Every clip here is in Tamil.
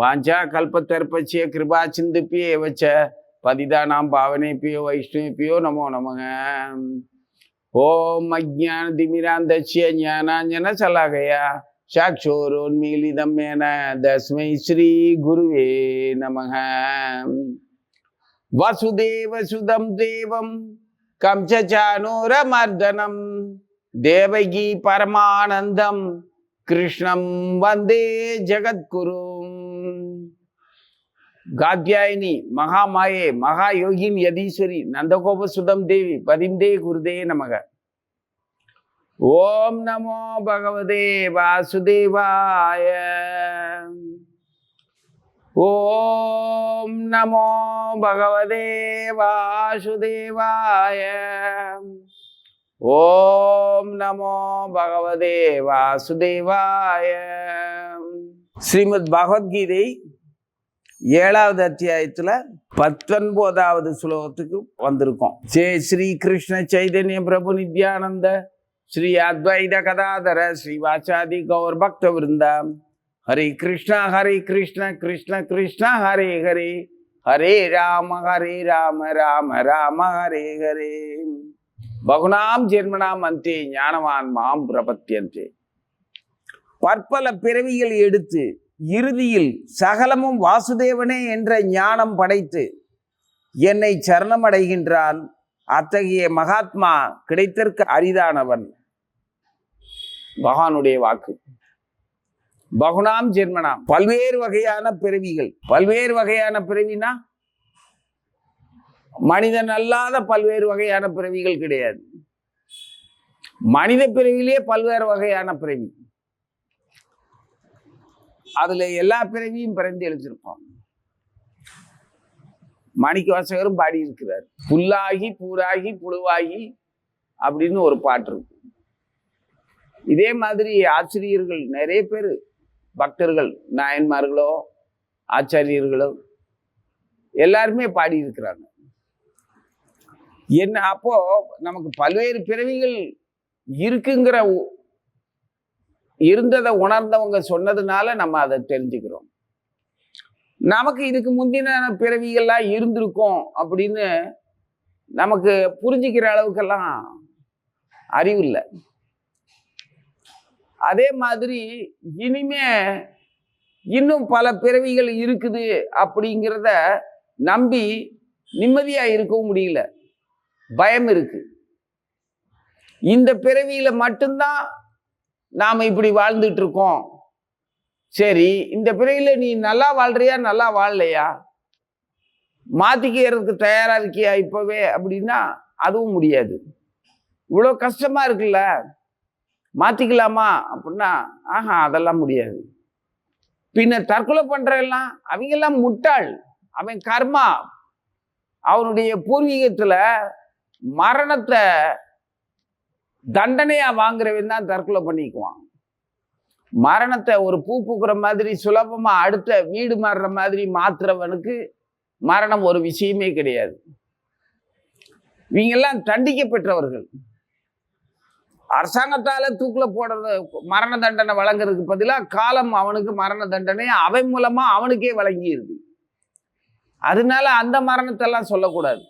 வாஞ்சா கல்பத்தர்ப்பச்சிய கிருபா சிந்துப்பியே வச்ச பதிதானாம் பாவனேப்பியோ வைஷ்ணவேப்பியோ நமோ நமக. ஓம் அஜ்ஞான திமிராந்தச்சிய ஞானாஞ்சன சலாகயா. சாட்சோரோன்மீலிதம் மேன தஸ்மை ஸ்ரீ குருவே நமக. வசுதேவ சுதம் தேவம் கம்சானூரமர்தனம் தேவகி பரமானந்தம் கிருஷ்ணம் வந்தே ஜெகத்குரும் காத்யாயினி மகாமாயே மகா யோகின் யதீஸ்வரி நந்தகோப சுதம் தேவி பதிந்தே குருதே நமக ஓம் நமோ பகவதே வாசுதேவாய ஓம் நமோ பகவதே வாசுதேவாய ஓம் நமோ பகவதே வாசுதேவாய ஸ்ரீமத் பகவத்கீதை ஏழாவது அத்தியாயத்தில் பத்தொன்பதாவது ஸ்லோகத்துக்கு வந்திருக்கோம். ஜெய் ஸ்ரீ கிருஷ்ண சைதன்ய பிரபு நித்யானந்த ஸ்ரீ அத்வைத கதாதர ஸ்ரீவாச்சாதி கௌர் பக்த விருந்தம் ஹரி கிருஷ்ணா ஹரி கிருஷ்ண கிருஷ்ண கிருஷ்ண ஹரே ஹரே. ஹரே ராம ஹரே ராம ராம ராம ஹரே ஹரே. பகுனாம் ஜென்மனாம் அந்தே ஞானவான் மாம் பிரபத்தியந்தே. பற்பல பிறவிகள் எடுத்து இறுதியில் சகலமும் வாசுதேவனே என்ற ஞானம் படைத்து என்னை சரணமடைகின்றான். அத்தகைய மகாத்மா கிடைத்திருக்க அரிதானவன். பகவானுடைய வாக்கு. பகுனாம் ஜென்மனாம். பல்வேறு வகையான பிறவிகள். பல்வேறு வகையான பிறவினா? மனிதன் அல்லாத பல்வேறு வகையான பிறவிகள் கிடையாது. மனித பிறவிலேயே பல்வேறு வகையான பிறவி. அதுல எல்லா பிறவியும் பிறந்து எழுதியிருப்போம் மாணிக்க வாசகரும் பாடி இருக்கிறார் புல்லாகி பூராகி புழுவாகி அப்படின்னு ஒரு பாட்டு இருக்கு இதே மாதிரி ஆசிரியர்கள் நிறைய பேர் பக்தர்கள் நாயன்மார்களோ ஆச்சாரியர்களோ எல்லாருமே பாடி இருக்கிறாங்க என்ன அப்போ நமக்கு பல்வேறு பிறவிகள் இருக்குங்கிற இருந்ததை உணர்ந்தவங்க சொன்னதுனால நம்ம அதை தெரிஞ்சுக்கிறோம். நமக்கு இதுக்கு முந்தின பிறவிகள்லாம் இருந்திருக்கும் அப்படின்னு நமக்கு புரிஞ்சுக்கிற அளவுக்கெல்லாம் அறிவு இல்லை. அதே மாதிரி இனிமே இன்னும் பல பிறவிகள் இருக்குது அப்படிங்கிறத நம்பி நிம்மதியாக இருக்கவும் முடியல. பயம் இருக்கு. இந்த பிறவியில் மட்டும்தான் நாம் இப்படி வாழ்ந்துட்டு இருக்கோம் சரி இந்த பிறையில் நீ நல்லா வாழ்றியா நல்லா வாழலையா? மாற்றிக்கிறதுக்கு தயாராக இருக்கியா இப்போவே? அப்படின்னா அதுவும் முடியாது. இவ்வளோ கஷ்டமாக இருக்குல்ல? மாற்றிக்கலாமா அப்படின்னா ஆஹா அதெல்லாம் முடியாது. பின்ன தற்கொலை பண்ணுறவெல்லாம் அவங்கெல்லாம் முட்டாள். அவன் கர்மா. அவனுடைய பூர்வீகத்தில் மரணத்தை தண்டனையாக வாங்குறவன் தான் தற்கொலை பண்ணிக்குவான். மரணத்தை ஒரு பூ பூக்குற மாதிரி சுலபமாக அடுத்த வீடு மாறுற மாதிரி மாத்துறவனுக்கு மரணம் ஒரு விஷயமே கிடையாது. இவங்கெல்லாம் தண்டிக்க பெற்றவர்கள். அரசாங்கத்தால் தூக்கில் போடுறது மரண தண்டனை வழங்குறதுக்கு பதிலாக காலம் அவனுக்கு மரண தண்டனை அவன் மூலமாக அவனுக்கே வழங்கிடுது. அதனால அந்த மரணத்தெல்லாம் சொல்லக்கூடாது.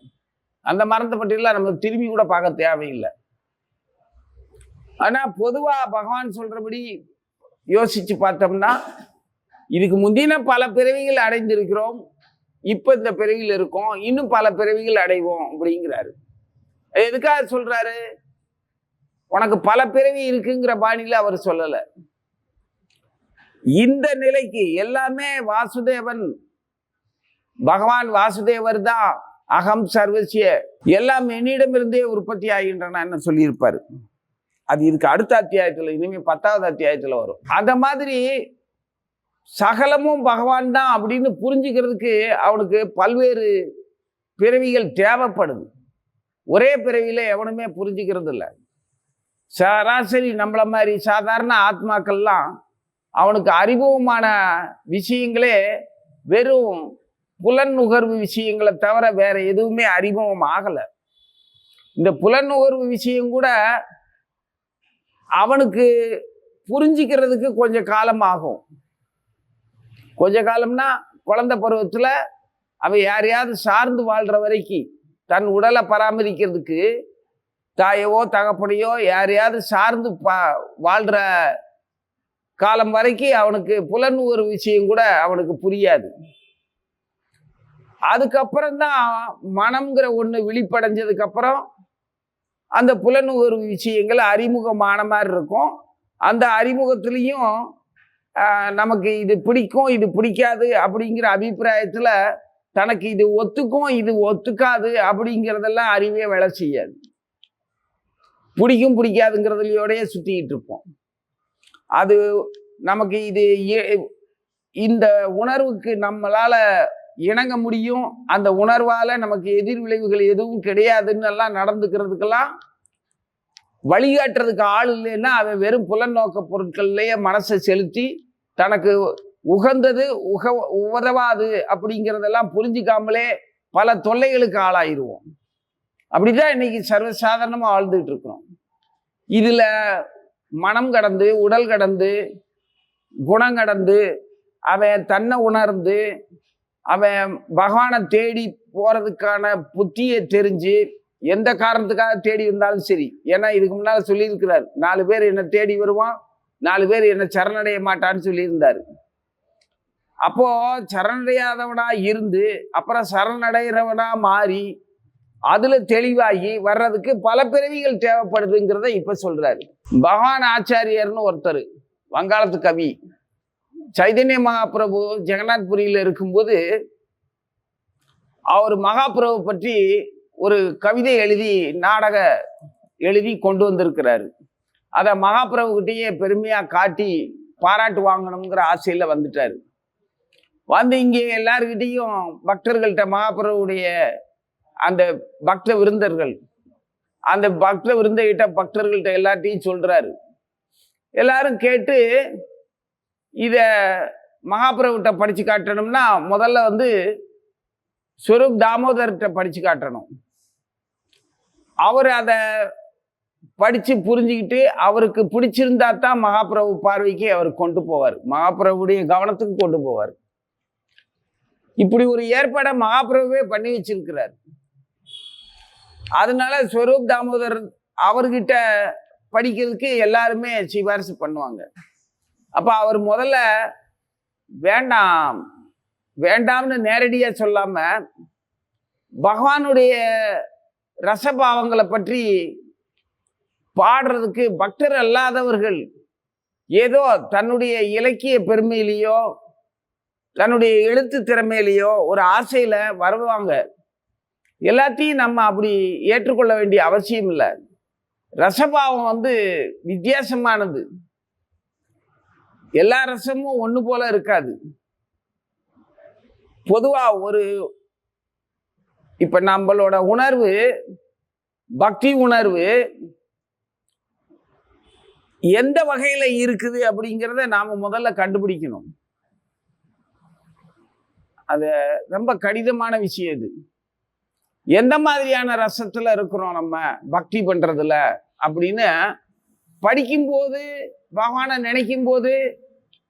அந்த மரணத்தை பற்றியெல்லாம் நம்ம திரும்பி கூட பார்க்க தேவையில்லை. ஆனால் பொதுவாக பகவான் சொல்கிறபடி யோசித்து பார்த்தோம்னா இதுக்கு முந்தின பல பிறவிகள் அடைந்திருக்கிறோம். இப்போ இந்த பிறவியில் இருக்கோம். இன்னும் பல பிறவிகள் அடைவோம் அப்படிங்கிறாரு. எதுக்காக சொல்கிறாரு உனக்கு பல பிறவி இருக்குங்கிற பாணியில் அவர் சொல்லலை. இந்த நிலைக்கு எல்லாமே வாசுதேவன். பகவான் வாசுதேவர் தான் அகம் சர்வசிய. எல்லாம் என்னிடமிருந்தே உற்பத்தி ஆகின்றன சொல்லியிருப்பார். அது இதுக்கு அடுத்த அத்தியாயத்தில் இனிமேல் பத்தாவது அத்தியாயத்தில் வரும். அந்த மாதிரி சகலமும் பகவான் தான் அப்படின்னு புரிஞ்சுக்கிறதுக்கு அவனுக்கு பல்வேறு பிறவிகள் தேவைப்படுது. ஒரே பிறவியில் எவனுமே புரிஞ்சுக்கிறது இல்லை சராசரி நம்மள மாதிரி சாதாரண ஆத்மாக்கள்லாம் அவனுக்கு அறிமுகமான விஷயங்களே வெறும் புலன் நுகர்வு விஷயங்களை தவிர வேற எதுவுமே அறிமுகம் ஆகலை. இந்த புலன் நுகர்வு விஷயம் கூட அவனுக்கு புரிஞ்சிக்கிறதுக்கு கொஞ்சம் காலம் ஆகும் கொஞ்ச காலம்னா குழந்த பருவத்தில் அவன் யாரையாவது சார்ந்து வாழ்கிற வரைக்கும் தன் உடலை பராமரிக்கிறதுக்கு தாயவோ தகப்பனையோ யாரையாவது சார்ந்து பா வாழ்கிற காலம் வரைக்கும் அவனுக்கு புலன் ஒரு விஷயம் கூட அவனுக்கு புரியாது. அதுக்கப்புறம் தான் மனம்ங்கிற ஒன்று விழிப்படைஞ்சதுக்கப்புறம் அந்த புலனுணர்வு விஷயங்கள் அறிமுகமான மாதிரி இருக்கும். அந்த அறிமுகத்துலேயும் நமக்கு இது பிடிக்கும் இது பிடிக்காது அப்படிங்கிற அபிப்பிராயத்தில் தனக்கு இது ஒத்துக்கும் இது ஒத்துக்காது அப்படிங்கிறதெல்லாம் அறிவே வேலை செய்யாது. பிடிக்கும் பிடிக்காதுங்கிறதுலையோடய சுற்றிக்கிட்டு இருப்போம். அது நமக்கு இது இந்த உணர்வுக்கு நம்மளால் இணங்க முடியும். அந்த உணர்வால் நமக்கு எதிர் விளைவுகள் எதுவும் கிடையாதுன்னு எல்லாம் நடந்துக்கிறதுக்கெல்லாம் வழிகாட்டுறதுக்கு ஆள் இல்லைன்னா அவன் வெறும் புலநோக்க பொருட்கள்லேயே மனசை செலுத்தி தனக்கு உகந்தது உக உதவாது அப்படிங்கிறதெல்லாம் புரிஞ்சிக்காமலே பல தொல்லைகளுக்கு ஆளாயிருவோம். அப்படிதான் இன்னைக்கு சர்வசாதாரணமாக வாழ்ந்துட்டு இருக்கிறோம் இதில் மனம் கடந்து உடல் கடந்து குணம் கடந்து அவன் தன்னை உணர்ந்து அவன் பகவானை தேடி போறதுக்கான புத்தியை தெரிஞ்சு எந்த காரணத்துக்காக தேடி இருந்தாலும் சரி. ஏன்னா இதுக்கு முன்னால் சொல்லியிருக்கிறார் நாலு பேர் என்னை தேடி வருவான் நாலு பேர் என்னை சரணடைய மாட்டான்னு சொல்லியிருந்தாரு. அப்போ சரணடையாதவனா இருந்து அப்புறம் சரணடைகிறவனா மாறி அதுல தெளிவாகி வர்றதுக்கு பல பிறவிகள் தேவைப்படுதுங்கிறத இப்ப சொல்றாரு. பகவான் ஆச்சாரியர்னு ஒருத்தர் வங்காளத்து கவி. சைதன்ய மகாபிரபு ஜெகநாத்புரியில் இருக்கும்போது அவர் மகாபிரபு பற்றி ஒரு கவிதை எழுதி நாடக எழுதி கொண்டு வந்திருக்கிறாரு. அதை மகாபிரபுக்கிட்டேயே பெருமையாக காட்டி பாராட்டு வாங்கணுங்கிற ஆசையில் வந்துட்டார். வந்து இங்கே எல்லாருக்கிட்டேயும் பக்தர்கள்ட்ட மகாபிரபுடைய அந்த பக்த விருந்தர்கள் அந்த பக்த விருந்தகிட்ட பக்தர்கள்ட்ட எல்லாத்தையும் சொல்கிறாரு எல்லாரும் கேட்டு இதை மகாபிரபுட்ட படித்து காட்டணும்னா முதல்ல வந்து ஸ்வரூப் தாமோதர்கிட்ட படித்து காட்டணும். அவர் அதை படித்து புரிஞ்சுக்கிட்டு அவருக்கு பிடிச்சிருந்தா தான் மகாபிரபு பார்வைக்கு அவர் கொண்டு போவார். மகாபிரபுடைய கவனத்துக்கு கொண்டு போவார். இப்படி ஒரு ஏற்பாடை மகாபிரபுவே பண்ணி வச்சிருக்கிறார். அதனால ஸ்வரூப் தாமோதர் அவர்கிட்ட படிக்கிறதுக்கு எல்லாருமே சிபாரிசு பண்ணுவாங்க. அப்போ அவர் முதல்ல வேண்டாம் வேண்டாம்னு நேரடியாக சொல்லாமல் பகவானுடைய ரசபாவங்களை பற்றி பாடுறதுக்கு பக்தர் அல்லாதவர்கள் ஏதோ தன்னுடைய இலக்கிய பெருமையிலேயோ தன்னுடைய எழுத்து திறமையிலேயோ ஒரு ஆசையில் வருவாங்க. எல்லாத்தையும் நம்ம அப்படி ஏற்றுக்கொள்ள வேண்டிய அவசியம் இல்லை. ரசபாவம் வந்து வித்தியாசமானது. எல்லா ரசமும் ஒன்று போல இருக்காது. பொதுவாக ஒரு இப்போ நம்மளோட உணர்வு பக்தி உணர்வு எந்த வகையில் இருக்குது அப்படிங்கிறத நாம் முதல்ல கண்டுபிடிக்கணும். அது ரொம்ப கடினமான விஷயம் இது. எந்த மாதிரியான ரசத்தில் இருக்கிறோம் நம்ம? பக்தி பண்ணுறதுல அப்படின்னு படிக்கும்போது பகவானை நினைக்கும் போது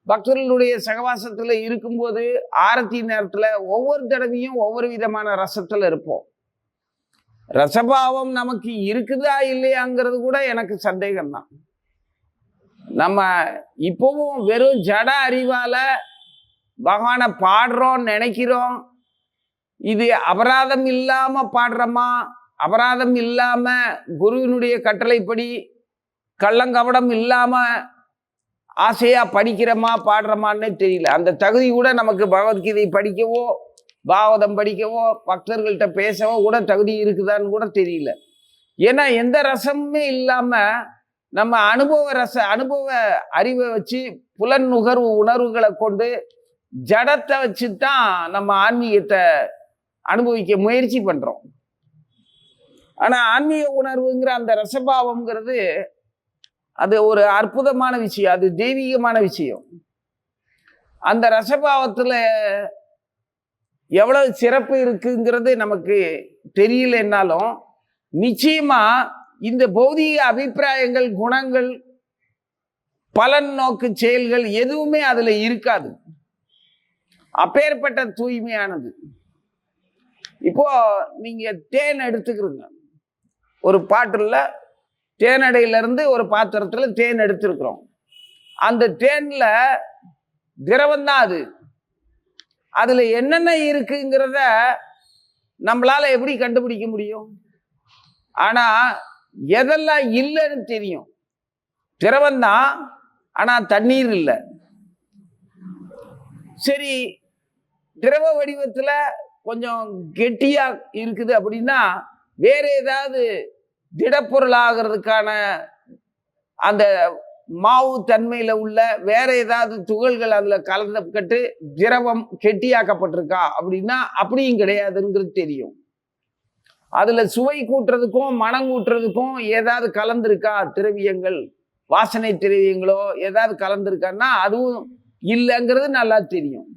பக்தர்களுடைய சகவாசத்தில் இருக்கும்போது ஆரத்தி நேரத்தில் ஒவ்வொரு தடவையும் ஒவ்வொரு விதமான ரசத்தில் இருப்போம். ரசபாவம் நமக்கு இருக்குதா இல்லையாங்கிறது கூட எனக்கு சந்தேகம்தான். நம்ம இப்போவும் வெறும் ஜட அறிவால் பகவானை பாடுறோம் நினைக்கிறோம். இது அபராதம் இல்லாமல் பாடுறோமா? அபராதம் இல்லாமல் குருவினுடைய கட்டளைப்படி கள்ளங்கபடம் இல்லாம ஆசையா படிக்கிறோமா பாடுறோமான்னு தெரியல. அந்த தகுதி கூட நமக்கு பகவத்கீதை படிக்கவோ பாகவதம் படிக்கவோ பக்தர்கள்ட்ட பேசவோ கூட தகுதி இருக்குதான்னு கூட தெரியல. ஏன்னா எந்த ரசமுமே இல்லாம நம்ம அனுபவ ரச அனுபவ அறிவை வச்சு புலன் நுகர்வு உணர்வுகளை கொண்டு ஜடத்தை வச்சு தான் நம்ம ஆன்மீகத்தை அனுபவிக்க முயற்சி பண்றோம். ஆனா ஆன்மீக உணர்வுங்கிற அந்த ரசபாவம்ங்கிறது அது ஒரு அற்புதமான விஷயம் அது தெய்வீகமான விஷயம். அந்த ரசபாவத்தில் எவ்வளவு சிறப்பு இருக்குங்கிறது நமக்கு தெரியலன்னாலும் நிச்சயமாக இந்த பௌதிக அபிப்பிராயங்கள் குணங்கள் பலன் நோக்கு செயல்கள் எதுவுமே அதில் இருக்காது. அப்பேற்பட்ட தூய்மையானது. இப்போ நீங்கள் தேன் எடுத்துக்கிறீங்க. ஒரு பாட்டில் தேனடையிலேருந்து ஒரு பாத்திரத்தில் தேன் எடுத்திருக்கிறோம். அந்த தேன்ல திரவந்தான் அது. அதில் என்னென்ன இருக்குங்கிறத நம்மளால் எப்படி கண்டுபிடிக்க முடியும்? ஆனால் எதெல்லாம் இல்லைன்னு தெரியும். திரவந்தான் ஆனால் தண்ணீர் இல்லை. சரி திரவ வடிவத்தில் கொஞ்சம் கெட்டியாக இருக்குது அப்படின்னா வேறு ஏதாவது திடப்பொருள் ஆகிறதுக்கான அந்த மாவு தன்மையில உள்ள வேற ஏதாவது துகள்கள் அதுல கலந்துக்கட்டு திரவம் கெட்டியாக்கப்பட்டிருக்கா அப்படின்னா அப்படியும் கிடையாதுங்கிறது தெரியும். அதுல சுவை கூட்டுறதுக்கும் மனம் கூட்டுறதுக்கும் ஏதாவது கலந்திருக்கா திரவியங்கள்? வாசனை திரவியங்களோ ஏதாவது கலந்திருக்கான்னா அதுவும் இல்லைங்கிறது நல்லா தெரியும்.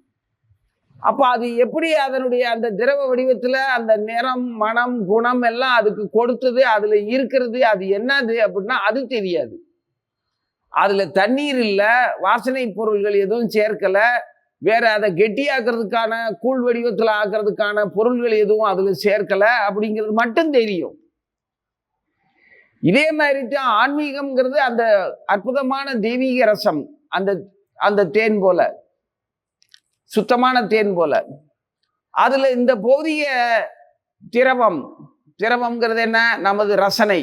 அப்போ அது எப்படி அதனுடைய அந்த திரவ வடிவத்தில் அந்த நிறம் மனம் குணம் எல்லாம் அதுக்கு கொடுத்தது அதில் இருக்கிறது அது என்னது அப்படின்னா அது தெரியாது. அதில் தண்ணீர் இல்லை வாசனை பொருள்கள் எதுவும் சேர்க்கலை வேற அதை கெட்டியாக்குறதுக்கான கூழ் வடிவத்தில் ஆக்குறதுக்கான பொருள்கள் எதுவும் அதில் சேர்க்கலை அப்படிங்கிறது மட்டும் தெரியும். இதே மாதிரி தான் ஆன்மீகம்ங்கிறது அந்த அற்புதமான தெய்வீக ரசம் அந்த அந்த தேன் போல. சுத்தமான தேன் போல. அதில் இந்த போதிய திரவம் திரவம்ங்கிறது என்ன? நமது ரசனை.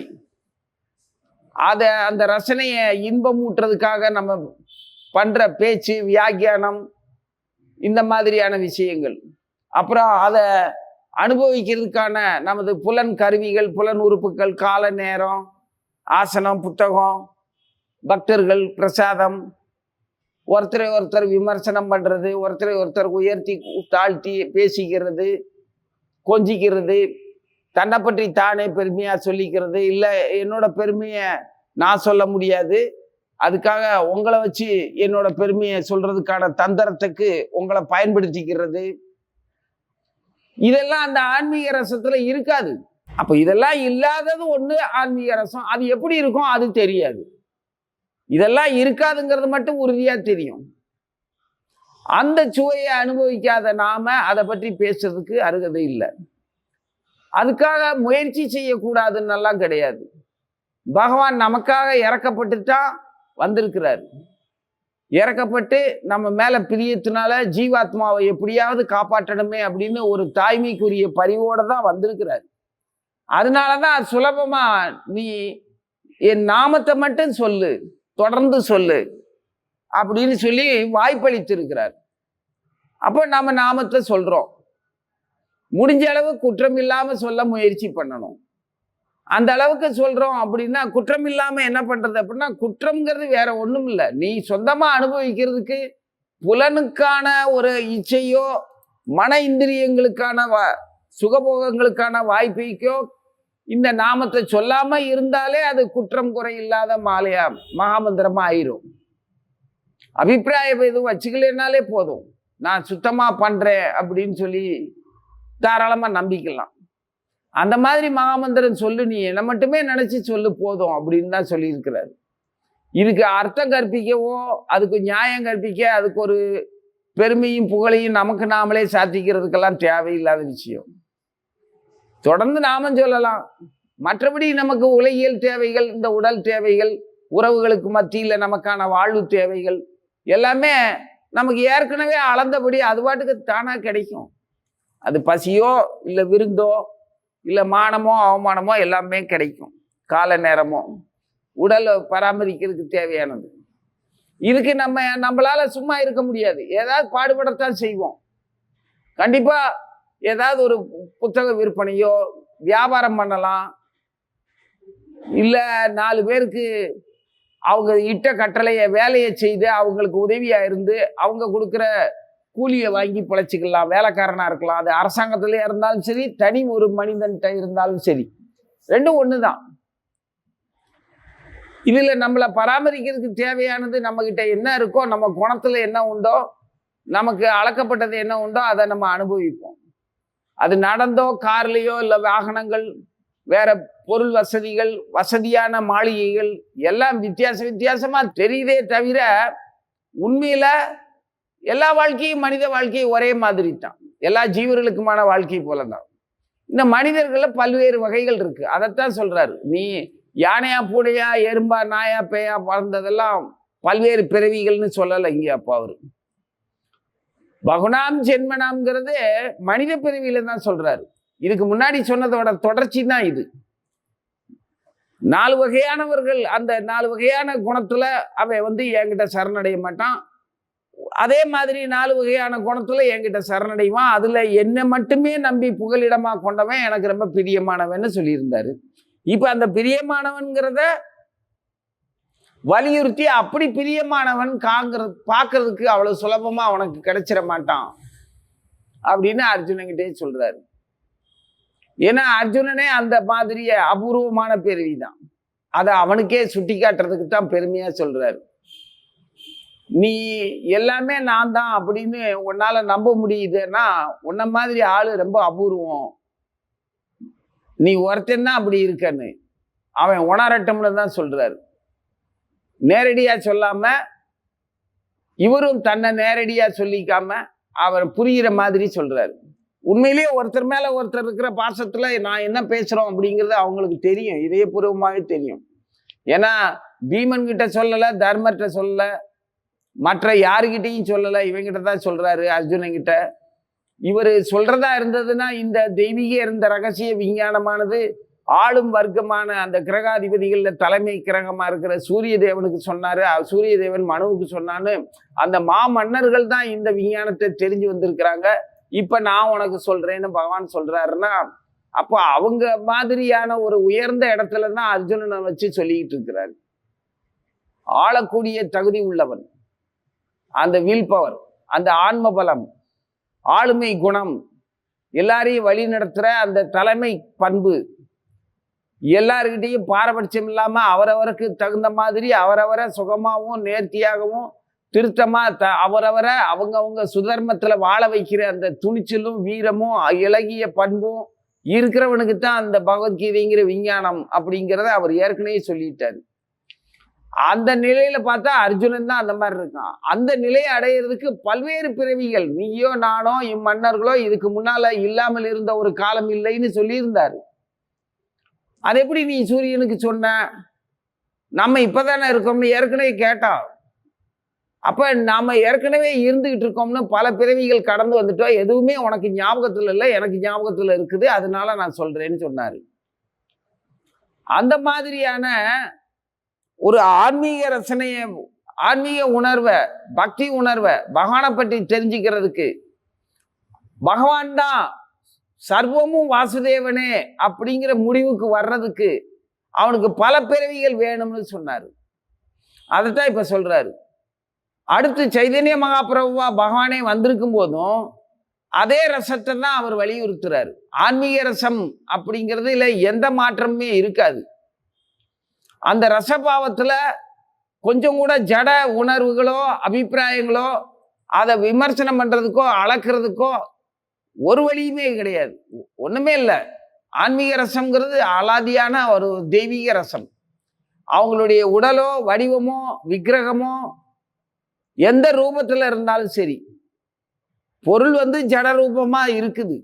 அதை அந்த ரசனையை இன்பம் ஊட்டுறதுக்காக நம்ம பண்ணுற பேச்சு வியாக்கியானம் இந்த மாதிரியான விஷயங்கள். அப்புறம் அதை அனுபவிக்கிறதுக்கான நமது புலன் கருவிகள் புலன் உறுப்புகள் கால நேரம் ஆசனம் புத்தகம் பக்தர்கள் பிரசாதம் ஒருத்தரை ஒருத்தர் விமர்சனம் பண்ணுறது ஒருத்தரை ஒருத்தர் உயர்த்தி தாழ்த்தி பேசிக்கிறது கொஞ்சிக்கிறது தன்னை பற்றி தானே பெருமையாக சொல்லிக்கிறது. இல்லை என்னோட பெருமையை நான் சொல்ல முடியாது. அதுக்காக உங்களை வச்சு என்னோட பெருமையை சொல்கிறதுக்கான தந்திரத்துக்கு உங்களை பயன்படுத்திக்கிறது. இதெல்லாம் அந்த ஆன்மீக ரசத்தில் இருக்காது. அப்போ இதெல்லாம் இல்லாதது ஒன்று ஆன்மீக ரசம். அது எப்படி இருக்கும்? அது தெரியாது. இதெல்லாம் இருக்காதுங்கிறது மட்டும் உறுதியா தெரியும். அந்த சுவையை அனுபவிக்காத நாம அதை பற்றி பேசுறதுக்கு அருகதை இல்லை. அதுக்காக முயற்சி செய்யக்கூடாதுன்னெல்லாம் கிடையாது. பகவான் நமக்காக இறக்கப்பட்டுட்டா வந்திருக்கிறார். இறக்கப்பட்டு நம்ம மேலே பிரியத்தினால ஜீவாத்மாவை எப்படியாவது காப்பாற்றணுமே அப்படின்னு ஒரு தாய்மைக்குரிய பரிவோடு தான் வந்திருக்கிறார். அதனாலதான் சுலபமாக நீ என் நாமத்தை மட்டும் சொல்லு. தொடர்ந்து சொல்லு அப்படின்னு சொல்லி வாய்ப்பளித்திருக்கிறார். அப்போ நாம் நாமத்தை சொல்கிறோம் முடிஞ்ச அளவு குற்றம் இல்லாமல் சொல்ல முயற்சி பண்ணணும். அந்த அளவுக்கு சொல்கிறோம் அப்படின்னா குற்றம் இல்லாமல் என்ன பண்ணுறது அப்படின்னா குற்றம்ங்கிறது வேற ஒன்றும் இல்லை. நீ சொந்தமாக அனுபவிக்கிறதுக்கு புலனுக்கான ஒரு இச்சையோ மன இந்திரியங்களுக்கான வா சுகபோகங்களுக்கான வாய்ப்பைக்கோ இந்த நாமத்தை சொல்லாம இருந்தாலே அது குற்றம் குறை இல்லாத மாலையா மகாமந்திரமா ஆயிரும். அபிப்பிராயம் எதுவும் வச்சுக்கலனாலே போதும். நான் சுத்தமா பண்றேன் அப்படின்னு சொல்லி தாராளமா நம்பிக்கலாம். அந்த மாதிரி மகாமந்திரம் சொல்லு நீ என்னை மட்டுமே நினைச்சு சொல்லு போதும் அப்படின்னு தான் சொல்லியிருக்கிறாரு. இதுக்கு அர்த்தம் கற்பிக்கவோ அதுக்கு நியாயம் கற்பிக்க அதுக்கு ஒரு பெருமையும் புகழையும் நமக்கு நாமளே சாத்திக்கிறதுக்கெல்லாம் தேவையில்லாத விஷயம். தொடர்ந்து நாமம் சொல்லலாம். மற்றபடி நமக்கு உலகியல் தேவைகள் இந்த உடல் தேவைகள் உறவுகளுக்கு மத்தியில் நமக்கான வாழ்வு தேவைகள் எல்லாமே நமக்கு ஏற்கனவே அளந்தபடி அது பாட்டுக்கு தானாக கிடைக்கும். அது பசியோ இல்லை விருந்தோ இல்லை மானமோ அவமானமோ எல்லாமே கிடைக்கும். கால நேரமோ. உடலை பராமரிக்கிறதுக்கு தேவையானது. இதுக்கு நம்ம நம்மளால் சும்மா இருக்க முடியாது. ஏதாவது பாடுபடத்தான் செய்வோம். கண்டிப்பாக ஏதாவது ஒரு புத்தக விற்பனையோ வியாபாரம் பண்ணலாம். இல்லை நாலு பேருக்கு அவங்க இட்ட கட்டளையை வேலையை செய்து அவங்களுக்கு உதவியாக இருந்து அவங்க கொடுக்குற கூலியை வாங்கி பிழைச்சிக்கலாம் வேலைக்காரனாக இருக்கலாம். அது அரசாங்கத்திலே இருந்தாலும் சரி தனி ஒரு மனிதன்கிட்ட இருந்தாலும் சரி. ரெண்டும் ஒன்று தான் இதில் நம்மளை பராமரிக்கிறதுக்கு தேவையானது நம்மக்கிட்ட என்ன இருக்கோ நம்ம குணத்தில் என்ன உண்டோ நமக்கு அளக்கப்பட்டது என்ன உண்டோ அதை நம்ம அனுபவிப்போம். அது நடந்தோ கார்லேயோ இல்லை வாகனங்கள் வேற பொருள் வசதிகள் வசதியான மாளிகைகள் எல்லாம் வித்தியாச வித்தியாசமாக தெரியுதே தவிர உண்மையில் எல்லா வாழ்க்கையும் மனித வாழ்க்கையும் ஒரே மாதிரி தான் எல்லா ஜீவர்களுக்குமான வாழ்க்கை போல தான் இந்த மனிதர்களில் பல்வேறு வகைகள் இருக்குது அதைத்தான் சொல்கிறாரு நீ யானையா பூனையா எறும்பா நாயா பேயா பறந்ததெல்லாம் பல்வேறு பிறவிகள்னு சொல்லலை இங்கே அப்பா அவர். பகுனாம் ஜென்மனாம்ங்கிறது மனித பிறவியில தான் சொல்றாரு. இதுக்கு முன்னாடி சொன்னதோட தொடர்ச்சி தான் இது. நாலு வகையானவர்கள் அந்த நாலு வகையான குணத்துல அவன் வந்து என்கிட்ட சரணடைய மாட்டான். அதே மாதிரி நாலு வகையான குணத்துல என்கிட்ட சரணடைவான். அதுல என்னை மட்டுமே நம்பி புகலிடமா கொண்டவன் எனக்கு ரொம்ப பிரியமானவன்னு சொல்லியிருந்தாரு. இப்ப அந்த பிரியமானவன்கிறத வலியுறுத்தி அப்படி பிரியமானவன் காங்கிற பார்க்கறதுக்கு அவ்வளவு சுலபமா அவனுக்கு கிடைச்சிட மாட்டான். அப்படின்னு அர்ஜுனங்கிட்டே சொல்றாரு. ஏன்னா அர்ஜுனனே அந்த மாதிரிய அபூர்வமான பிறவி தான் அதை அவனுக்கே சுட்டி காட்டுறதுக்கு தான் பெருமையா சொல்றாரு. நீ எல்லாமே நான் தான் அப்படின்னு உன்னால நம்ப முடியுதுன்னா உன்ன மாதிரி ஆளு ரொம்ப அபூர்வம். நீ ஒருத்தன் தான் அப்படி இருக்கன்னு. அவன் உணரட்டம்னு தான் சொல்றாரு. நேரடியாக சொல்லாம இவரும் தன்னை நேரடியாக சொல்லிக்காம அவர் புரிகிற மாதிரி சொல்கிறாரு உண்மையிலேயே ஒருத்தர் மேலே ஒருத்தர் இருக்கிற பாசத்தில் நான் என்ன பேசுகிறோம் அப்படிங்கிறது அவங்களுக்கு தெரியும் இதயபூர்வமாகவே தெரியும். ஏன்னா பீமன் கிட்ட சொல்லலை தர்மர்கிட்ட சொல்லலை மற்ற யாருக்கிட்டையும் சொல்லலை இவங்கிட்ட தான் சொல்கிறாரு அர்ஜுனங்கிட்ட இவர் சொல்கிறதா இருந்ததுன்னா இந்த தெய்வீக இருந்த ரகசிய விஞ்ஞானமானது ஆளும் வர்க்கமான அந்த கிரகாதிபதிகளில் தலைமை கிரகமாக இருக்கிற சூரிய தேவனுக்கு சொன்னார். சூரிய தேவன் மனுவுக்கு சொன்னான்னு அந்த மாமன்னர்கள் தான் இந்த விஞ்ஞானத்தை தெரிஞ்சு வந்திருக்கிறாங்க. இப்போ நான் உனக்கு சொல்கிறேன்னு பகவான் சொல்கிறாருன்னா அப்போ அவங்க மாதிரியான ஒரு உயர்ந்த இடத்துல தான் அர்ஜுனனை வச்சு சொல்லிக்கிட்டு இருக்கிறாரு. ஆளக்கூடிய தகுதி உள்ளவன். அந்த வில் பவர் அந்த ஆன்ம பலம் ஆளுமை குணம் எல்லாரையும் வழி நடத்துகிற அந்த தலைமை பண்பு எல்லாருக்கிட்டையும் பாரபட்சம் இல்லாமல் அவரவருக்கு தகுந்த மாதிரி அவரவரை சுகமாகவும் நேர்த்தியாகவும் திருத்தமாக த அவரவரை அவங்கவுங்க சுதர்மத்தில் வாழ வைக்கிற அந்த துணிச்சலும் வீரமும் இலகிய பண்பும் இருக்கிறவனுக்கு தான் அந்த பகவத்கீதைங்கிற விஞ்ஞானம் அப்படிங்கிறத அவர் ஏற்கனவே சொல்லிட்டார். அந்த நிலையில பார்த்தா அர்ஜுனன் தான் அந்த மாதிரி இருக்கான். அந்த நிலையை அடையிறதுக்கு பல்வேறு பிறவிகள் நீயோ நானோ இம்மன்னர்களோ இதுக்கு முன்னால இல்லாமல் இருந்த ஒரு காலம் இல்லைன்னு சொல்லியிருந்தாரு. அது எப்படி நீ சூரியனுக்கு சொன்ன? நம்ம இப்போ தானே இருக்கோம்னு ஏற்கனவே கேட்டால் அப்போ நாம் ஏற்கனவே இருந்துக்கிட்டு இருக்கோம்னு பல பிறவிகள் கடந்து வந்துட்டோம் எதுவுமே உனக்கு ஞாபகத்தில் இல்லை எனக்கு ஞாபகத்தில் இருக்குது. அதனால நான் சொல்கிறேன்னு சொன்னார். அந்த மாதிரியான ஒரு ஆன்மீக ரசனையை ஆன்மீக உணர்வை பக்தி உணர்வை பகவானை பற்றி தெரிஞ்சுக்கிறதுக்கு பகவான் தான் சர்வமும் வாசுதேவனே அப்படிங்கிற முடிவுக்கு வர்றதுக்கு அவனுக்கு பல பிறவிகள் வேணும்னு சொன்னார். அதைத்தான் இப்போ சொல்கிறாரு அடுத்து சைதன்ய மகாபிரபுவா பகவானே வந்திருக்கும் போதும் அதே ரசத்தை தான் அவர் வலியுறுத்துறாரு. ஆன்மீக ரசம் அப்படிங்கிறது இல்லை எந்த மாற்றமுமே இருக்காது. அந்த ரசபாவத்தில் கொஞ்சம் கூட ஜட உணர்வுகளோ அபிப்பிராயங்களோ அதை விமர்சனம் பண்ணுறதுக்கோ அளக்கிறதுக்கோ ஒரு வழியுமே கிடையாது. ஒன்றுமே இல்லை. ஆன்மீக ரசம்ங்கிறது அலாதியான ஒரு தெய்வீக ரசம். அவங்களுடைய உடலோ வடிவமோ விக்கிரகமோ எந்த ரூபத்தில் இருந்தாலும் சரி. பொருள் வந்து ஜட ரூபமாக இருக்குது.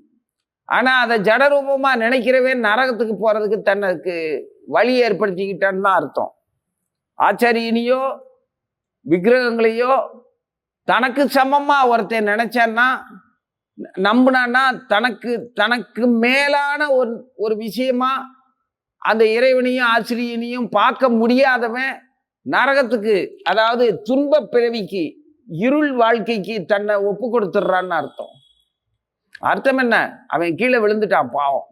ஆனால் அதை ஜட ரூபமாக நினைக்கிறவே நரகத்துக்கு போகிறதுக்கு தனக்கு வழி ஏற்படுத்திக்கிட்டான்னு தான் அர்த்தம். ஆச்சாரியனையோ விக்கிரகங்களையோ தனக்கு சமமாக ஒருத்தன் நினச்சேன்னா நம்பினான்னா தனக்கு தனக்கு மேலான ஒரு ஒரு விஷயமா அந்த இறைவனையும் ஆசிரியனையும் பார்க்க முடியாதவன் நரகத்துக்கு அதாவது துன்ப பிறவிக்கு இருள் வாழ்க்கைக்கு தன்னை ஒப்பு கொடுத்துட்றான்னு அர்த்தம். அர்த்தம் என்ன? அவன் கீழே விழுந்துட்டான் பாவம்.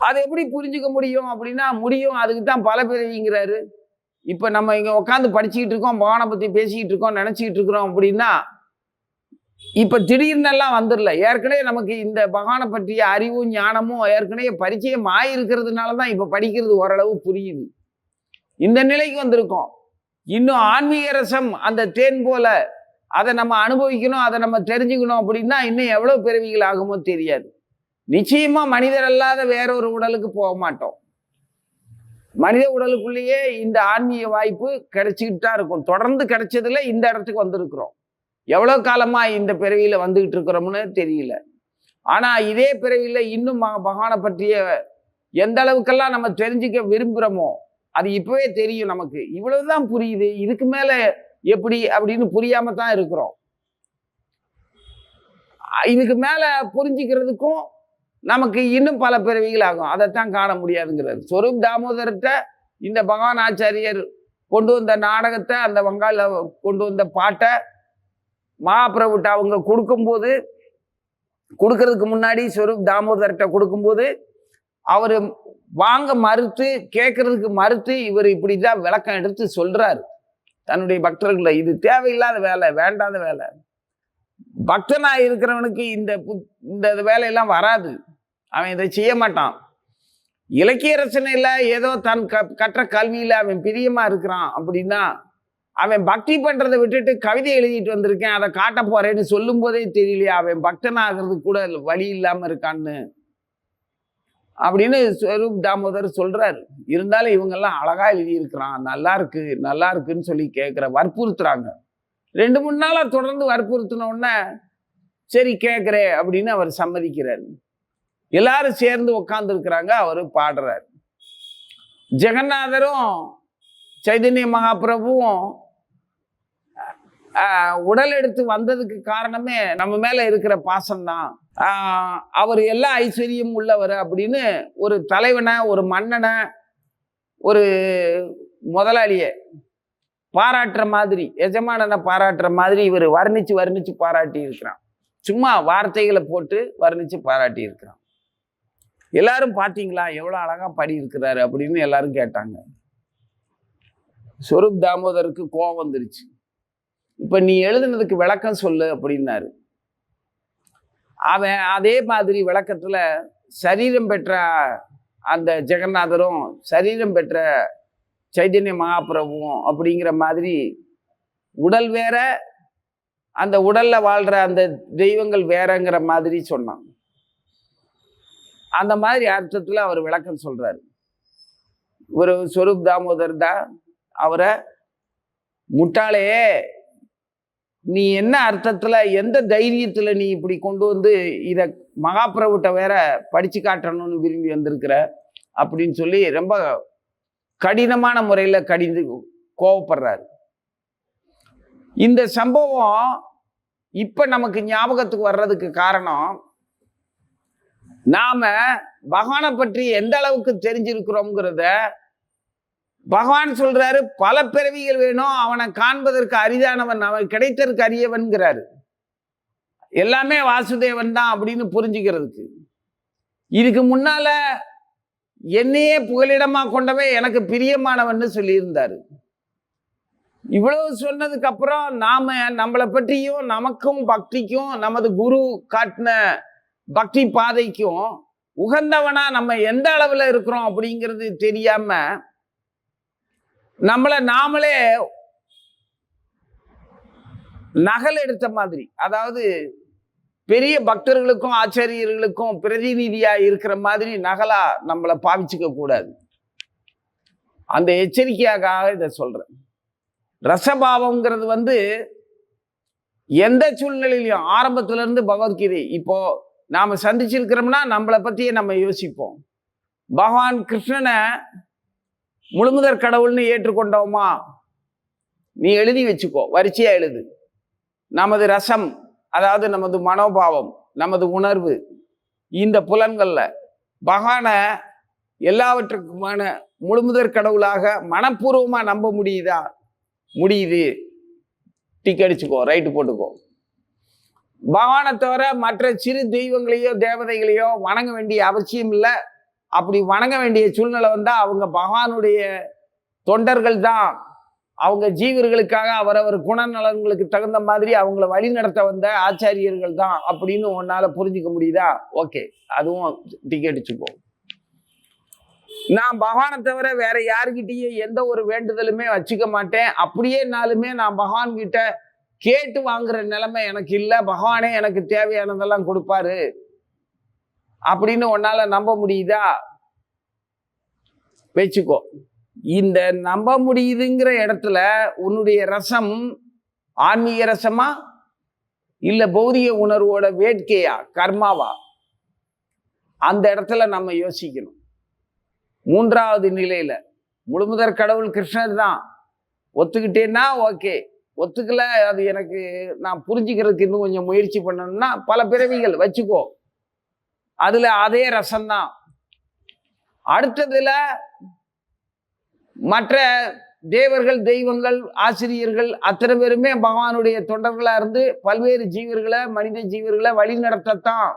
அதை எப்படி புரிஞ்சுக்க முடியும் அப்படின்னா முடியும் அதுக்கு தான் பல பிறவிங்கிறாரு இப்போ நம்ம இங்கே உட்காந்து படிச்சுக்கிட்டு இருக்கோம் பகவானை பற்றி பேசிக்கிட்டு இருக்கோம் நினச்சிக்கிட்டு இருக்கிறோம் அப்படின்னா இப்போ திடீர்னு எல்லாம் வந்துடல. ஏற்கனவே நமக்கு இந்த பகவானை பற்றிய அறிவும் ஞானமும் ஏற்கனவே பரிச்சயம் ஆயிருக்கிறதுனால தான் இப்போ படிக்கிறது ஓரளவு புரியுது. இந்த நிலைக்கு வந்திருக்கோம். இன்னும் ஆன்மீக ரசம் அந்த தேன் போல அதை நம்ம அனுபவிக்கணும் அதை நம்ம தெரிஞ்சுக்கணும் அப்படின்னா இன்னும் எவ்வளோ பிறவிகள் ஆகுமோ தெரியாது. நிச்சயமா மனிதர் அல்லாத வேறொரு உடலுக்கு போக மாட்டோம். மனித உடலுக்குள்ளேயே இந்த ஆன்மீக வாய்ப்பு கிடைச்சிக்கிட்டு தான் இருக்கும். தொடர்ந்து கிடைச்சதுல இந்த இடத்துக்கு வந்திருக்கிறோம். எவ்வளோ காலமாக இந்த பிறவியில் வந்துக்கிட்டு இருக்கிறோம்னு தெரியல. ஆனால் இதே பிறவியில் இன்னும் மக பகவானை பற்றிய எந்த அளவுக்கெல்லாம் நம்ம தெரிஞ்சுக்க விரும்புகிறோமோ அது இப்போவே தெரியும் நமக்கு. இவ்வளவுதான் புரியுது. இதுக்கு மேலே எப்படி அப்படின்னு புரியாம தான் இருக்கிறோம். இதுக்கு மேலே புரிஞ்சுக்கிறதுக்கும் நமக்கு இன்னும் பல பிறவிகள் ஆகும். அதைத்தான் காண முடியாதுங்கிறது. சொரூப் தாமோதர்கிட்ட இந்த பகவான் ஆச்சாரியர் கொண்டு வந்த நாடகத்தை அந்த வங்காள கொண்டு வந்த பாட்டை மகாபிரபுட்ட அவங்க கொடுக்கும்போது கொடுக்கறதுக்கு முன்னாடி ஸ்வரூப் தாமோதர்கிட்ட கொடுக்கும்போது அவர் வாங்க மறுத்து கேட்கறதுக்கு மறுத்து இவர் இப்படி தான் விளக்கம் எடுத்து சொல்கிறார் தன்னுடைய பக்தர்களை இது தேவையில்லாத வேலை வேண்டாத வேலை. பக்தனாக இருக்கிறவனுக்கு இந்த இந்த வேலையெல்லாம் வராது. அவன் இதை செய்ய மாட்டான். இலக்கிய ரசனையில் ஏதோ தன் க கற்ற கல்வியில் அவன் பிரியமாக இருக்கிறான் அப்படின்னா அவன் பக்தி பண்ணுறதை விட்டுட்டு கவிதை எழுதிட்டு வந்திருக்கேன் அதை காட்ட போறேன்னு சொல்லும் போதே தெரியலையா அவன் பக்தனாகிறதுக்கு கூட வழி இல்லாம இருக்கான்னு. அப்படின்னு ஸ்வரூப் தாமோதர் சொல்றாரு. இருந்தாலும் இவங்கெல்லாம் அழகா எழுதியிருக்கிறான் நல்லா இருக்கு நல்லா இருக்குன்னு சொல்லி கேட்குற வற்புறுத்துறாங்க. ரெண்டு மூணு நாளாக தொடர்ந்து வற்புறுத்தினோடனே சரி கேட்குறேன் அப்படின்னு அவர் சம்மதிக்கிறார். எல்லாரும் சேர்ந்து உட்காந்துருக்கிறாங்க அவர் பாடுறார். ஜெகநாதரும் சைதன்ய மகாபிரபுவும் உடல் எடுத்து வந்ததுக்கு காரணமே நம்ம மேலே இருக்கிற பாசம்தான். அவர் எல்லா ஐஸ்வர்யம் உள்ளவர் அப்படின்னு ஒரு தலைவனை ஒரு மன்னனை ஒரு முதலாளியை பாராட்டுற மாதிரி எஜமானனை பாராட்டுற மாதிரி இவர் வர்ணிச்சு வர்ணித்து பாராட்டி இருக்கிறான் சும்மா வார்த்தைகளை போட்டு வர்ணித்து பாராட்டி இருக்கிறான் எல்லாரும் பார்த்தீங்களா எவ்வளோ அழகாக பாடி இருக்கிறாரு அப்படின்னு எல்லாரும் கேட்டாங்க. சொரூப் தாமோதருக்கு கோபம் வந்துருச்சு. இப்போ நீ எழுதுனதுக்கு விளக்கம் சொல்லு அப்படின்னாரு. அவன் அதே மாதிரி விளக்கத்தில் சரீரம் பெற்ற அந்த ஜெகநாதரும் சரீரம் பெற்ற சைதன்ய மகாபிரபுவும் அப்படிங்கிற மாதிரி உடல் வேற அந்த உடலில் வாழ்கிற அந்த தெய்வங்கள் வேறங்கிற மாதிரி சொன்னான். அந்த மாதிரி அர்த்தத்தில் அவர் விளக்கம் சொல்கிறாரு ஒரு ஸ்வரூப் தாமோதர் தான் அவரை முட்டாளையே நீ என்ன அர்த்தத்தில் எந்த தைரியத்தில் நீ இப்படி கொண்டு வந்து இதை மகாபிரபுட்ட வேற படித்து காட்டணும்னு விரும்பி வந்திருக்கிற? அப்படின்னு சொல்லி ரொம்ப கடினமான முறையில் கடிந்து கோவப்படுறாரு. இந்த சம்பவம் இப்போ நமக்கு ஞாபகத்துக்கு வர்றதுக்கு காரணம் நாம் பகவானை பற்றி எந்த அளவுக்கு தெரிஞ்சிருக்கிறோங்கிறத பகவான் சொல்றாரு பல பிறவிகள் வேணும் அவனை காண்பதற்கு அரிதானவன் அவன் கிடைத்ததற்கு அரியவன்கிறாரு. எல்லாமே வாசுதேவன் தான் அப்படின்னு புரிஞ்சுக்கிறதுக்கு. இதுக்கு முன்னால என்னையே புகலிடமா கொண்டவே எனக்கு பிரியமானவன் சொல்லியிருந்தாரு. இவ்வளவு சொன்னதுக்கு அப்புறம் நாம நம்மளை பற்றியும் நமக்கும் பக்திக்கும் நமது குரு காட்டின பக்தி பாதைக்கும் உகந்தவனா நம்ம எந்த அளவுல இருக்கிறோம் அப்படிங்கிறது தெரியாம நம்மளை நாமளே நகல் எடுத்த மாதிரி அதாவது பெரிய பக்தர்களுக்கும் ஆச்சாரியர்களுக்கும் பிரதிநிதியா இருக்கிற மாதிரி நகலா நம்மளை பாவிச்சுக்க கூடாது. அந்த எச்சரிக்கையாக இதை சொல்றேன். ரசபாவம்ங்கிறது வந்து எந்த சூழ்நிலையிலையும் ஆரம்பத்துல இருந்து பகவத்கீதை இப்போ நாம சந்திச்சிருக்கிறோம்னா நம்மளை பத்தியே நம்ம யோசிப்போம். பகவான் கிருஷ்ணனை முழுமுதற் கடவுள்னு ஏற்றுக்கொண்டோமா? நீ எழுதி வச்சுக்கோ வரிசையா எழுது. நமது ரசம் அதாவது நமது மனோபாவம் நமது உணர்வு இந்த புலன்கள்ல. பகவானை எல்லாவற்றுக்குமான முழுமுதற் கடவுளாக மனப்பூர்வமா நம்ப முடியுதா? முடியுது. டிக் அடிச்சுக்கோ ரைட்டு போட்டுக்கோ. பகவானை தவிர மற்ற சிறு தெய்வங்களையோ தேவதைகளையோ வணங்க வேண்டிய அவசியம் இல்லை. அப்படி வணங்க வேண்டிய சூழ்நிலை வந்தால் அவங்க பகவானுடைய தொண்டர்கள் தான். அவங்க ஜீவர்களுக்காக அவரவர் குணநலன்களுக்கு தகுந்த மாதிரி அவங்கள வழி நடத்த வந்த ஆச்சாரியர்கள் தான் அப்படின்னு உன்னால புரிஞ்சுக்க முடியுதா? ஓகே. அதுவும் டிக்கெட் நான் பகவானை தவிர வேற யாருக்கிட்டேயே எந்த ஒரு வேண்டுதலுமே வச்சுக்க மாட்டேன். அப்படியே நாளுமே நான் பகவான்கிட்ட கேட்டு வாங்குற நிலைமை எனக்கு இல்லை. பகவானே எனக்கு தேவையானதெல்லாம் கொடுப்பாரு. அப்படின்னு உன்னால நம்ப முடியுதா? வச்சுக்கோ. இந்த நம்ப முடியுதுங்கிற இடத்துல உன்னுடைய ரசம் ஆன்மீக ரசமா? இல்லை பௌதிக உணர்வோட வேட்கையா? கர்மாவா? அந்த இடத்துல நம்ம யோசிக்கணும். மூன்றாவது நிலையில முழுமுதற் கடவுள் கிருஷ்ணர் தான். ஒத்துக்கிட்டேன்னா ஓகே. ஒத்துக்கல அது எனக்கு நான் புரிஞ்சுக்கிறதுக்கு இன்னும் கொஞ்சம் முயற்சி பண்ணணும்னா பல பிறவிகள் வச்சுக்கோ. அதுல அதே ரசம்தான். அடுத்ததுல மற்ற தேவர்கள் தெய்வங்கள் ஆசிரியர்கள் அத்தனை பேருமே பகவானுடைய தொண்டர்களாக இருந்து பல்வேறு ஜீவர்களை மனித ஜீவர்களை வழி நடத்தத்தான்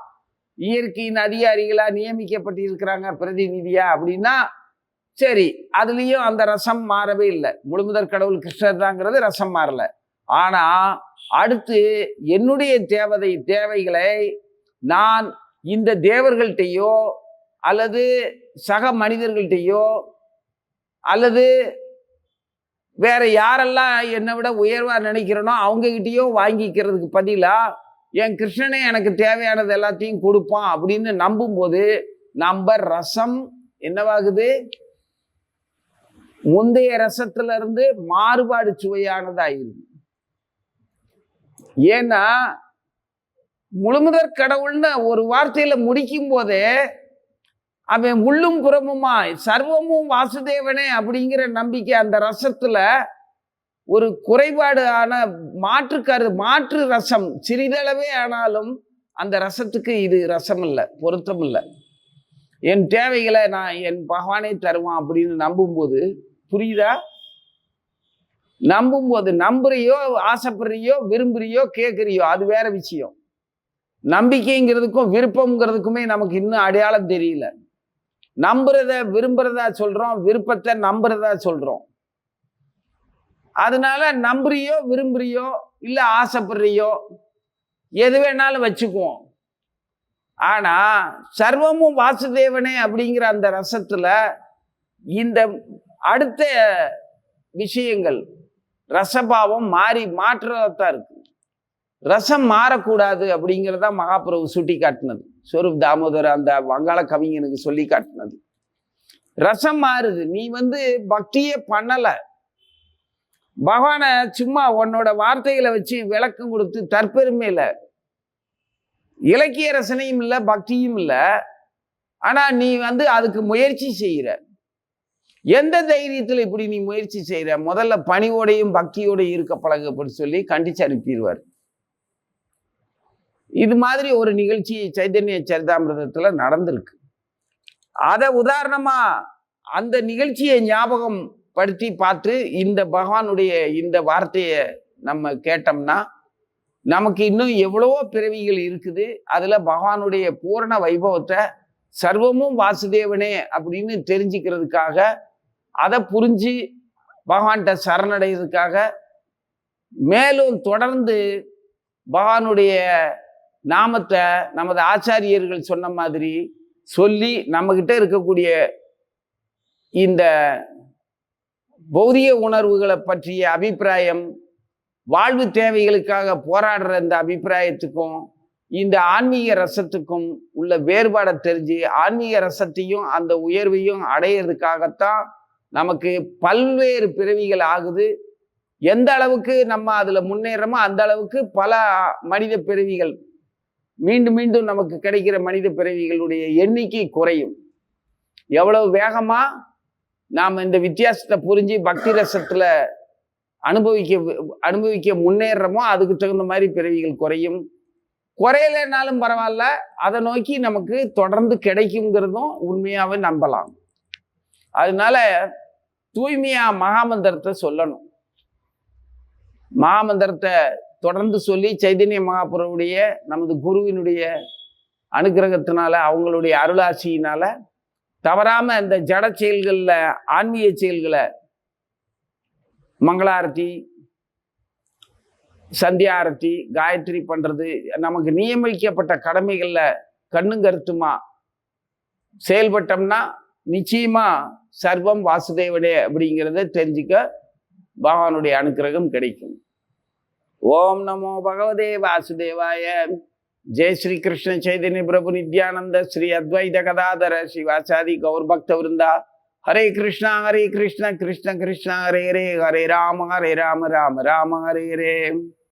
இயற்கையின் அதிகாரிகளாக நியமிக்கப்பட்டிருக்கிறாங்க பிரதிநிதியா அப்படின்னா சரி அதுலேயும் அந்த ரசம் மாறவே இல்லை. முழுமுதற் கடவுள் கிருஷ்ணர் தாங்கிறது ரசம் மாறல. ஆனால் அடுத்து என்னுடைய தேவதை தேவைகளை நான் இந்த தேவர்கள்ட்டையோ அல்லது சக மனிதர்கள்ட்டையோ அல்லது வேற யாரெல்லாம் என்னை விட உயர்வாக நினைக்கிறனோ அவங்க வாங்கிக்கிறதுக்கு பதிலாக என் கிருஷ்ணனே எனக்கு தேவையானது எல்லாத்தையும் கொடுப்பான் அப்படின்னு நம்பும்போது நம்ம ரசம் என்னவாகுது? முந்தைய ரசத்துல இருந்து மாறுபாடு சுவையானதாயிருது ஏன்னா முழுமுதற் கடவுள்னு ஒரு வார்த்தையில் முடிக்கும் போதே அவன் உள்ளும் புறமுமா சர்வமும் வாசுதேவனே அப்படிங்கிற நம்பிக்கை அந்த ரசத்தில் ஒரு குறைபாடு ஆன மாற்று கரு மாற்று ரசம் சிறிதளவே ஆனாலும் அந்த ரசத்துக்கு இது ரசம் இல்லை பொருத்தம் இல்லை என் தேவைகளை நான் என் பகவானே தருவான் அப்படின்னு நம்பும்போது புரியுதா? நம்பும்போது நம்புறியோ ஆசைப்படுறியோ விரும்புறியோ கேட்குறியோ அது வேற விஷயம். நம்பிக்கைங்கிறதுக்கும் விருப்பம்ங்கிறதுக்குமே நமக்கு இன்னும் அடையாளம் தெரியல. நம்புறத விரும்புறதா சொல்றோம் விருப்பத்தை நம்புறதா சொல்றோம். அதனால நம்புறியோ விரும்புறியோ இல்லை ஆசைப்படுறியோ எது வேணாலும் வச்சுக்குவோம். ஆனா சர்வமும் வாசுதேவனே அப்படிங்கிற அந்த ரசத்துல இந்த அடுத்த விஷயங்கள் ரசபாவம் மாறி மாற்றதான் இருக்கு. ரசம் மாறக்கூடாது அப்படிங்கிறத மகாபிரபு சுட்டி காட்டினது ஸ்வரூப் தாமோதர் அந்த வங்காள கவிஞனுக்கு சொல்லி காட்டினது ரசம் மாறுது. நீ வந்து பக்தியே பண்ணலை. பகவானை சும்மா உன்னோட வார்த்தைகளை வச்சு விளக்கம் கொடுத்து தற்பெருமையில இலக்கிய ரசனையும் இல்லை பக்தியும் இல்லை. ஆனால் நீ வந்து அதுக்கு முயற்சி செய்கிற எந்த தைரியத்தில் இப்படி நீ முயற்சி செய்கிற முதல்ல பணிவோடையும் பக்தியோடையும் இருக்க பழகப்படி சொல்லி கண்டிச்சு அனுப்பிடுவார். இது மாதிரி ஒரு நிகழ்ச்சி சைதன்ய சரிதாமிரதத்தில் நடந்திருக்கு. அதை உதாரணமாக அந்த நிகழ்ச்சியை ஞாபகம் படுத்தி பார்த்து இந்த பகவானுடைய இந்த வார்த்தையை நம்ம கேட்டோம்னா நமக்கு இன்னும் எவ்வளவோ பிறவிகள் இருக்குது. அதில் பகவானுடைய பூரண வைபவத்தை சர்வமும் வாசுதேவனே அப்படின்னு தெரிஞ்சுக்கிறதுக்காக அதை புரிஞ்சு பகவான்கிட்ட சரணடைகிறதுக்காக மேலும் தொடர்ந்து பகவானுடைய நாமத்தை நமது ஆச்சாரியர்கள் சொன்ன மாதிரி சொல்லி நம்மக்கிட்ட இருக்கக்கூடிய இந்த பௌதிக உணர்வுகளை பற்றிய அபிப்பிராயம் வாழ்வு தேவைகளுக்காக போராடுற இந்த அபிப்பிராயத்துக்கும் இந்த ஆன்மீக ரசத்துக்கும் உள்ள வேறுபாடை தெரிஞ்சு ஆன்மீக ரசத்தையும் அந்த உயர்வையும் அடையிறதுக்காகத்தான் நமக்கு பல்வேறு பிறவிகள் ஆகுது. எந்த அளவுக்கு நம்ம அதில் முன்னேறமோ அந்த அளவுக்கு பல மனித பிறவிகள் மீண்டும் மீண்டும் நமக்கு கிடைக்கிற மனித பிறவிகளுடைய எண்ணிக்கை குறையும். எவ்வளவு வேகமா நாம் இந்த வித்தியாசத்தை புரிஞ்சு பக்தி ரசத்துல அனுபவிக்க அனுபவிக்க முன்னேறமோ அதுக்கு தகுந்த மாதிரி பிறவிகள் குறையும். குறையலைனாலும் பரவாயில்ல அதை நோக்கி நமக்கு தொடர்ந்து கிடைக்குங்கிறதும் உண்மையாகவே நம்பலாம். அதனால தூய்மையா மகாமந்திரத்தை சொல்லணும். மகாமந்திரத்தை தொடர்ந்து சொல்லி சைதன்ய மகாபுரவுடைய நமது குருவினுடைய அனுகிரகத்தினால அவங்களுடைய அருளாசியினால தவறாம இந்த ஜட செயல்களில் ஆன்மீக செயல்களை மங்களாரத்தி சந்தியாரத்தி காயத்ரி பண்றது நமக்கு நியமிக்கப்பட்ட கடமைகளில் கண்ணும் கருத்துமா? செயல்பட்டோம்னா நிச்சயமா சர்வம் வாசுதேவனே அப்படிங்கிறத தெரிஞ்சுக்க பகவானுடைய அனுக்கிரகம் கிடைக்கும். ஓம் நமோ பகவதே வாசுதேவாய ஜெய் ஸ்ரீ கிருஷ்ண சைதன்ய பிரபு நித்யானந்த ஸ்ரீ அத்வைத கதாதர ஸ்ரீவாசாதி கௌர் பக்த விருந்தா ஹரே கிருஷ்ணா ஹரே கிருஷ்ணா கிருஷ்ண கிருஷ்ணா ஹரே ஹரே ஹரே ராம ஹரே ராம ராம ராம ஹரே ஹரே